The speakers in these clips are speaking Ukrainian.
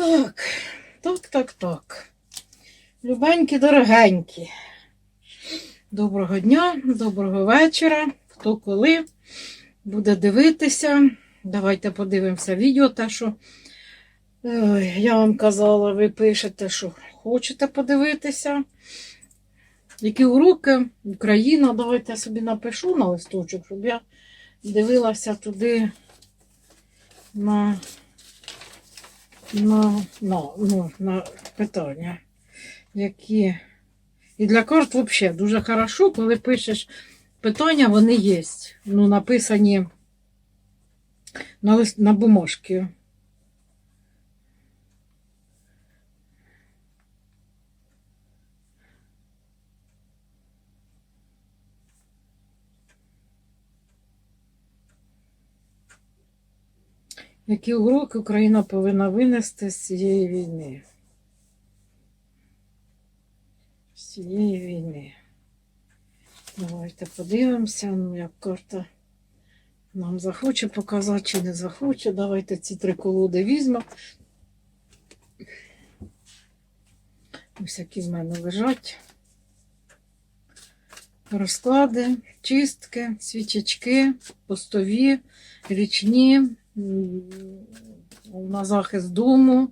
Так, так, так, так. Любенькі, дорогенькі. Доброго дня, доброго вечора. Хто коли буде дивитися. Давайте подивимося відео, те, що Ой, я вам казала, ви пишете, що хочете подивитися. Які уроки Україна, давайте я собі напишу на листочок, щоб я дивилася туди на, на, на, ну, на питання, які. І для карт взагалі дуже хорошо, коли пишеш питання, вони є. Ну, написані на, лист, на бумажці. Які уроки Україна повинна винести з цієї війни? З цієї війни. Давайте подивимося, ну як карта нам захоче показати чи не захоче. Давайте ці три колоди візьмемо. Ось які в мене лежать. Розклади, чистки, свічечки, постові, річні, на захист дому,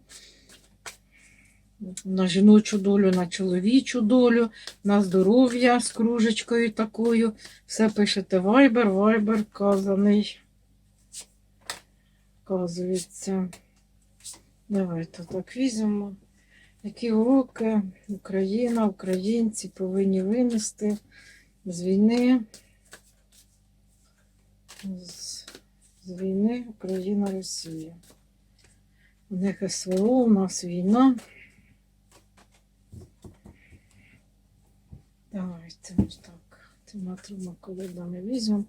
на жіночу долю, на чоловічу долю, на здоров'я з кружечкою такою. Все пишете Viber, Viber вказаний. Вказується. Давайте так візьмемо. Які уроки Україна, українці повинні винести з війни. З, з війни Україна-Росія. У них СВО, у нас війна. Давайте ось так. Трьома колодами візьмемо.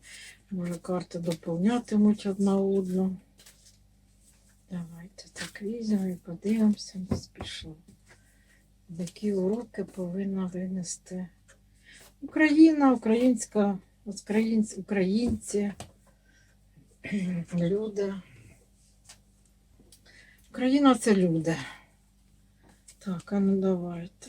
Може карти доповнятимуть одна одну. Давайте так візьмемо і подивимося, не спішимо. Які уроки повинна винести Україна, українська, українці, люди. Україна це люди. Так, а ну давайте.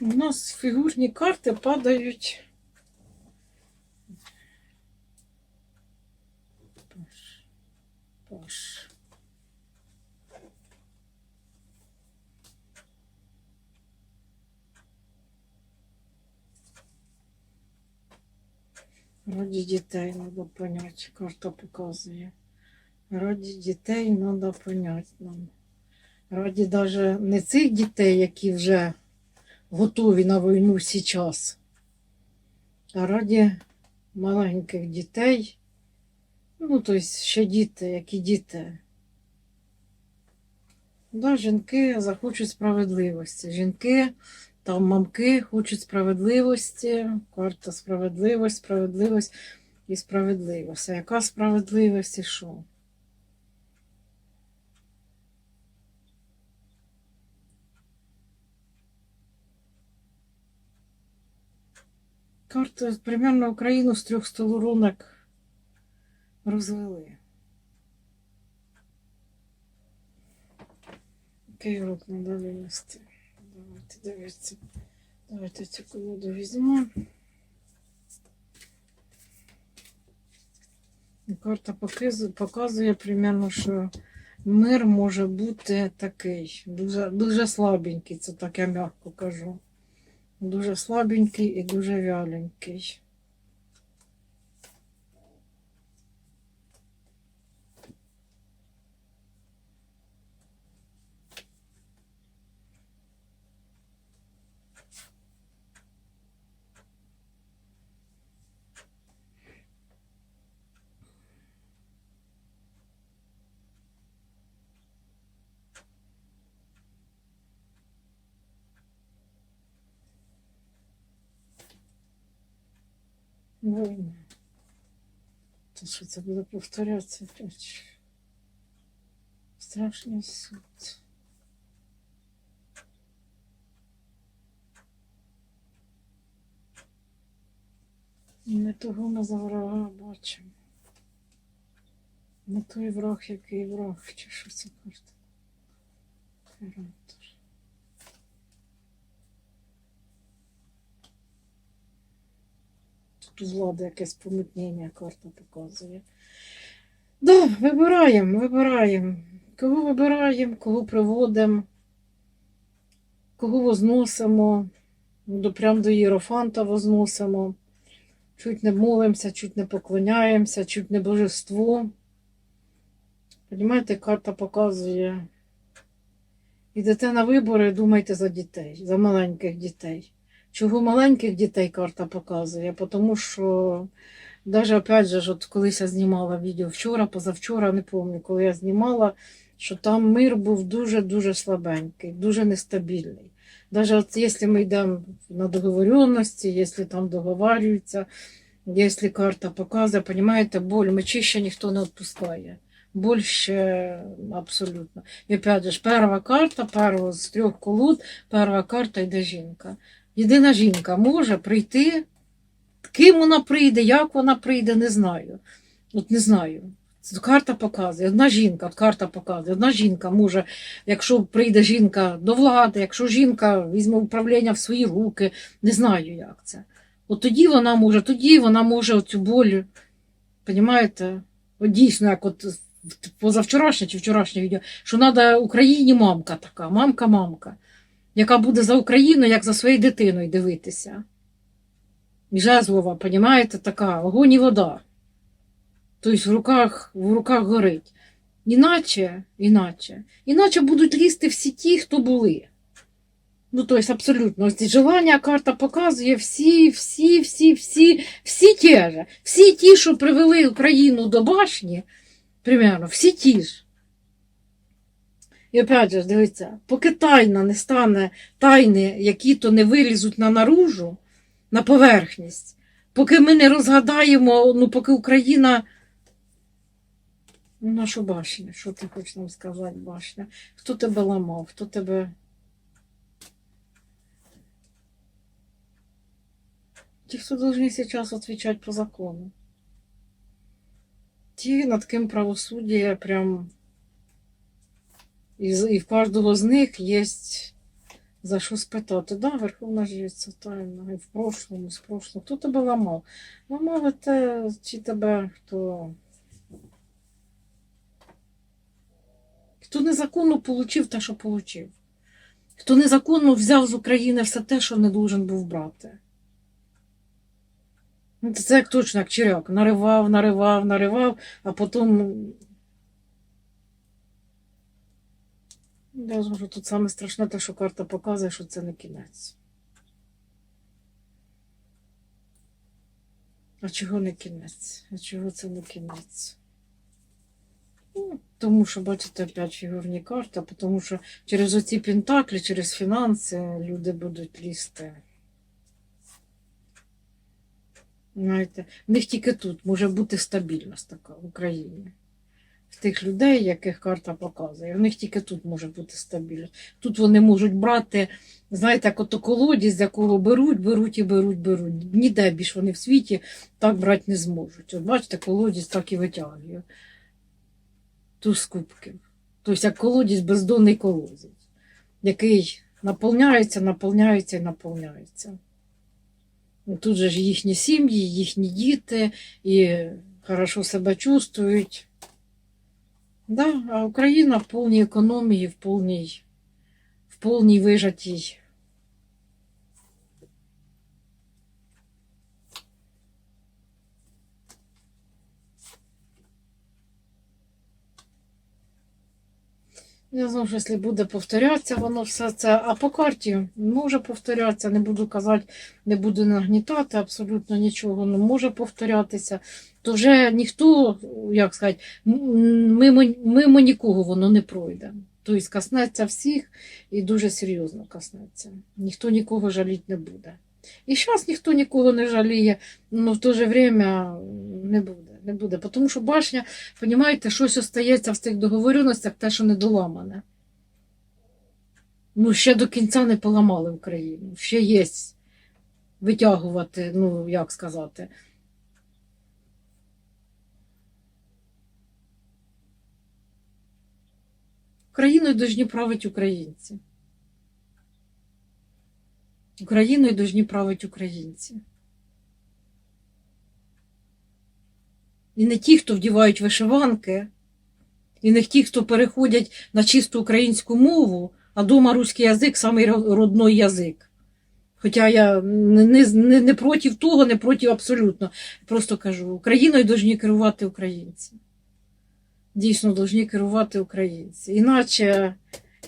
У нас фігурні карти падають. Паш. Паш. Раді дітей треба поняти, карта показує. Раді дітей треба поняти нам. Раді навіть не цих дітей, які вже готові на війну зараз. А раді маленьких дітей, ну, тобто ще діти, які діти. Да, жінки захочуть справедливості. Жінки, там мамки хочуть справедливості, карта справедливість, справедливість і справедливість. А яка справедливість і що? Карта примерно Україну з трьох сторонок розвели. Урок треба винести? Давайте дивіться. Давайте цю колоду візьмемо. Карта показує, показує примерно, що мир може бути такий, дуже, дуже слабенький, це так я м'яко кажу. Дуже слабенький і дуже вяленький. Війна. То що це буде повторятися опять? Страшний суд. Не того ми за ворога бачимо. Не той враг, який враг, чи що це карта? Імператор. Влади якесь помутнення карта показує. Да, вибираємо, вибираємо. Кого вибираємо, кого приводимо, кого возносимо, до, прям до Єрофанта возносимо. Чуть не молимося, чуть не поклоняємося, чуть не божество. Понімаєте, карта показує. Ідете на вибори, думайте за дітей, за маленьких дітей. Чого маленьких дітей карта показує? Тому що, навіть опять же, от колись я знімала відео вчора, позавчора, не пам'ятаю, коли я знімала, що там мир був дуже-дуже слабенький, дуже нестабільний. Навіть от якщо ми йдемо на договоренності, якщо там договарюються, якщо карта показує, розумієте, боль, мечі ще ніхто не відпускає. Боль абсолютно. І опять же, перша карта, перша з трьох колод, перша карта йде жінка. Єдина жінка може прийти, ким вона прийде, як вона прийде, не знаю. От не знаю. Карта показує, одна жінка, карта показує, одна жінка може, якщо прийде жінка до влади, якщо жінка візьме управління в свої руки, не знаю, як це. От тоді вона може, тоді вона може оцю боль, розумієте, от дійсно, як от позавчорашнє чи вчорашнє відео, що треба Україні мамка така, мамка-мамка, яка буде за Україну, як за своєю дитиною дивитися. Жезлова, розумієте, така, огонь і вода. Тобто в руках, в руках горить. Іначе, іначе, іначе будуть лізти всі ті, хто були. Ну, тобто, абсолютно, ось желання карта показує всі, всі, всі, всі, всі ті же. Всі ті, що привели Україну до башні, примерно, всі ті ж. І опять же, дивіться, поки тайна не стане тайни, які то не вилізуть на наружу, на поверхність, поки ми не розгадаємо, ну, поки Україна. Ну, нашу башню, що ти хочеш нам сказати, башня? Хто тебе ламав, хто тебе. Ті, хто должны сейчас отвечать по закону. Ті, над ким правосуддя прям. І, і в кожного з них є за що спитати. Да, Верховна Жриця, тайна, і в прошлому, з прошлого. Хто тебе ламав? Ламав те, чи тебе хто. Хто незаконно получив те, що получив. Хто незаконно взяв з України все те, що не должен був брати. Ну, Це як точно, як черяк. Наривав, наривав, наривав, а потім. Я скажу, тут саме страшне те, що карта показує, що це не кінець. А чого не кінець? А чого це не кінець? Ну, тому що, бачите, опять фігурні карти, тому що через оці пентаклі, через фінанси люди будуть лізти. Знаєте, в них тільки тут може бути стабільність така в Україні. Тих людей, яких карта показує, в них тільки тут може бути стабільність. Тут вони можуть брати, знаєте, як ото колодязь, з якого беруть, беруть і беруть, беруть. Ніде більш вони в світі так брати не зможуть. От бачите, колодязь так і витягує. Туз кубків. Тобто як колодязь, бездонний колодязь, який наповняється, наповняється і наповняється. Ну, Тут же ж їхні сім'ї, їхні діти і хорошо себе чувствують. Да, а Україна в повній економії, в повній, в повній вижатій. Я знаю, що якщо буде повторятися, воно все це. А по карті може повторятися, не буду казати, не буду нагнітати абсолютно нічого, ну може повторятися. То вже ніхто, як сказати, мимо, мимо нікого воно не пройде. Тобто коснеться всіх і дуже серйозно коснеться. Ніхто нікого жаліти не буде. І зараз ніхто нікого не жаліє, але в то же время не буде. Не буде. Тому що башня, розумієте, щось остається в цих договоренностях, те, що не доламане. Ну, ще до кінця не поламали Україну. Ще є витягувати, ну, як сказати. Україною должні правити українці. Україною должні правити українці. І не ті, хто вдівають вишиванки, і не ті, хто переходять на чисту українську мову, а дома руський язик самий ро- родной язик. Хоча я не, не, не, не проти того, не проти абсолютно. Просто кажу, Україною повинні керувати українці. Дійсно, повинні керувати українці. Іначе,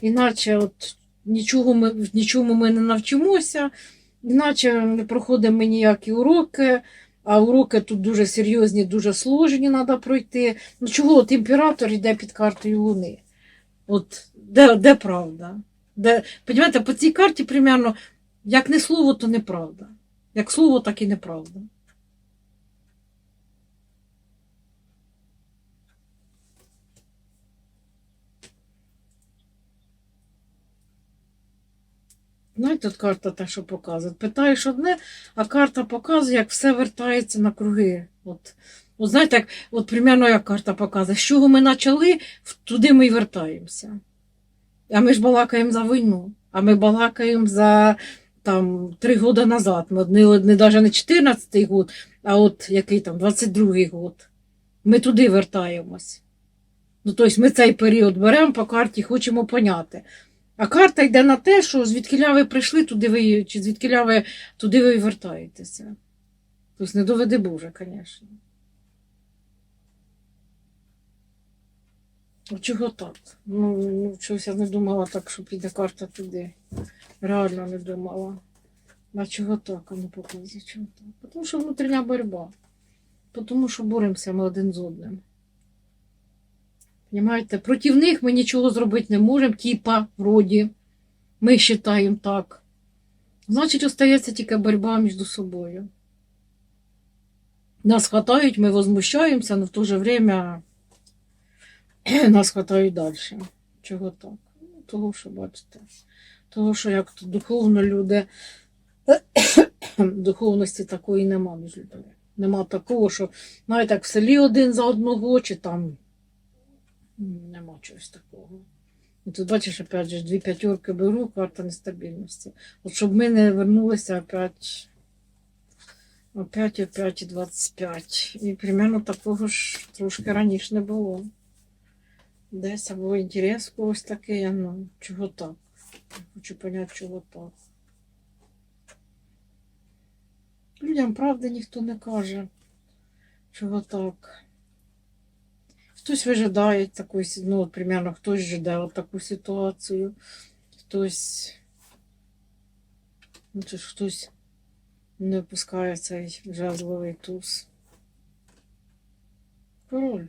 іначе от нічого ми, нічому ми не навчимося, іначе не проходимо ніякі уроки, а уроки тут дуже серйозні, дуже сложні треба пройти. Ну чого от імператор йде під картою Луни? От де, де правда? Де, по цій карті примерно, як не слово, то неправда. Як слово, так і неправда. Знаєте, от карта те, що показує. Питаєш одне, а карта показує, як все вертається на круги. От, от знаєте, як, от примерно як карта показує, з чого ми почали, туди ми й вертаємося. А ми ж балакаємо за війну, а ми балакаємо за там, три роки назад. Не, не навіть не 14-й год, а от який там, 22-й год. Ми туди вертаємось. Ну, тобто ми цей період беремо по карті, хочемо поняти. А карта йде на те, що звідкиля ви прийшли, туди ви, чи звідкиля ви туди ви вертаєтеся. Тобто не доведи Боже, звісно. Ну, чого так? Ну, ну, чогось я не думала так, що піде карта туди. Реально не думала. А чого так? А ну показує, чого так? Тому що внутрішня боротьба. Тому що боремося ми один з одним. Понимаєте, проти них ми нічого зробити не можемо, типа, вроді. Ми вважаємо так. Значить, остається тільки боротьба між собою. Нас хватають, ми возмущаємося, але в то же время нас хватають далі. Чого так? Того, що бачите. Того, що як то духовно люди, духовності такої нема між людьми. Нема такого, що навіть як в селі один за одного, чи там нема чогось такого. І тут бачиш, опять же, дві п'ятерки беру, карта нестабільності. От щоб ми не вернулися опять, опять, опять і 25. І примерно такого ж трошки раніше не було. Десь або інтерес когось такий, ну, чого так? Я хочу поняти, чого так. Людям правди ніхто не каже, чого так. Хтось вижидає таку, ну, от, примерно, хтось жде таку ситуацію, хтось, ну, ж хтось не впускає цей жезловий туз. Король,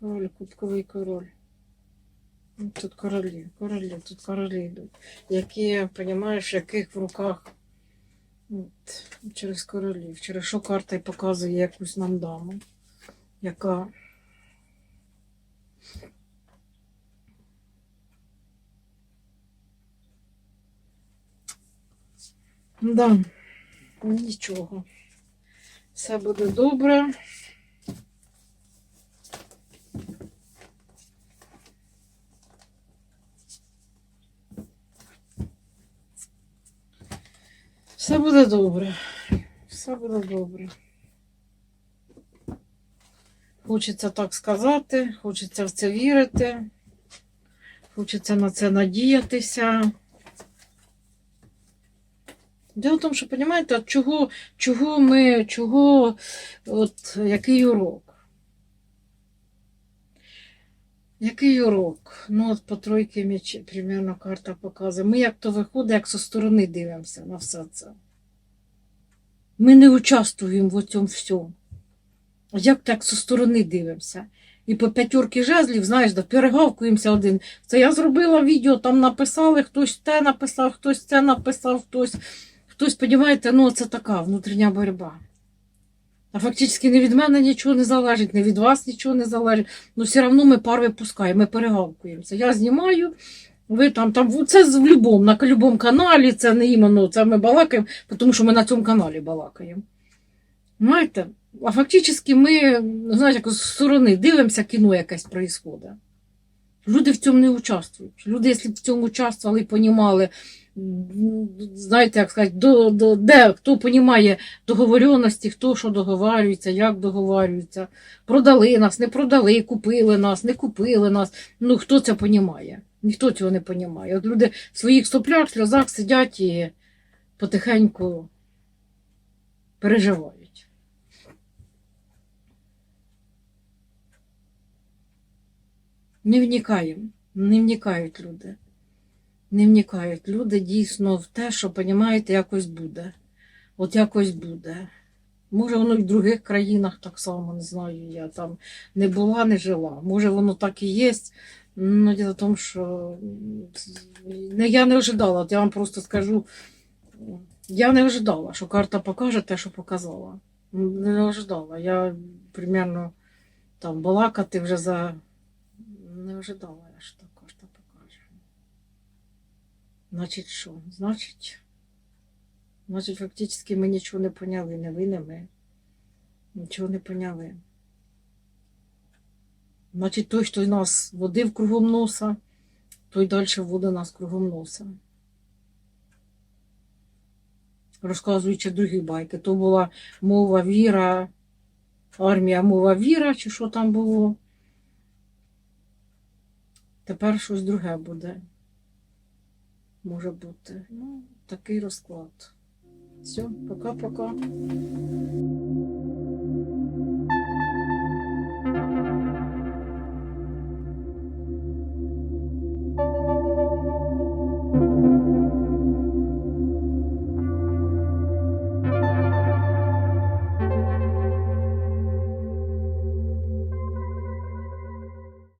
король, кубковий король. Ну, Тут королі, королі, тут королі йдуть. Які, розумієш, яких в руках от, через королів. Через що карта показує якусь нам даму, яка Да, нічого. Все буде добре. Все буде добре. Все буде добре. Хочеться так сказати, хочеться в це вірити, хочеться на це надіятися. Дело в тому, що, розумієте, чого, чого ми, чого, от який урок? Який урок? Ну, от по тройки м'яч, примерно карта показує. Ми як то виходить, як зі сторони дивимося на все це. Ми не участвуємо в цьому всьому. Як так зі сторони дивимося? І по п'ятерки жезлів, знаєш, да, перегавкуємося один. Це я зробила відео, там написали, хтось те написав, хтось це написав, хтось, хтось, розумієте, ну це така внутрішня боротьба. А фактично не від мене нічого не залежить, не від вас нічого не залежить. Ну все одно ми пар випускаємо, ми перегавкуємося. Я знімаю, ви там, там це в любому, на будь-якому каналі, це не іменно, це ми балакаємо, тому що ми на цьому каналі балакаємо. Знаєте, а фактично ми, знаєте, як з сторони дивимося, кіно якесь проїсходить. Люди в цьому не участвують. Люди, якщо б в цьому участвували і понімали, знаєте, як сказати, до, до, де хто понімає договоренності, хто що договарюється, як договарюється, продали нас, не продали, купили нас, не купили нас. Ну хто це понімає? Ніхто цього не понімає. От люди в своїх соплях, сльозах сидять і потихеньку переживають. Не вникаємо, не вникають люди. Не вникають люди дійсно в те, що, понімаєте, якось буде. От якось буде. Може, воно в других країнах так само, не знаю, я там не була, не жила. Може, воно так і є. Ну, діло в тому, що я не ожидала, от я вам просто скажу, я не ожидала, що карта покаже те, що показала. Не ожидала. Я примерно там балакати вже за. Не ожидала я, що так карта покаже. Значить, що? Значить, значить, фактично ми нічого не поняли, не ви, не ми. Нічого не поняли. Значить, той, хто нас водив кругом носа, той далі водить нас кругом носа. Розказуючи другі байки. То була мова віра, армія мова віра, чи що там було. Тепер щось друге буде. Може бути. Ну, такий розклад. Все, пока-пока.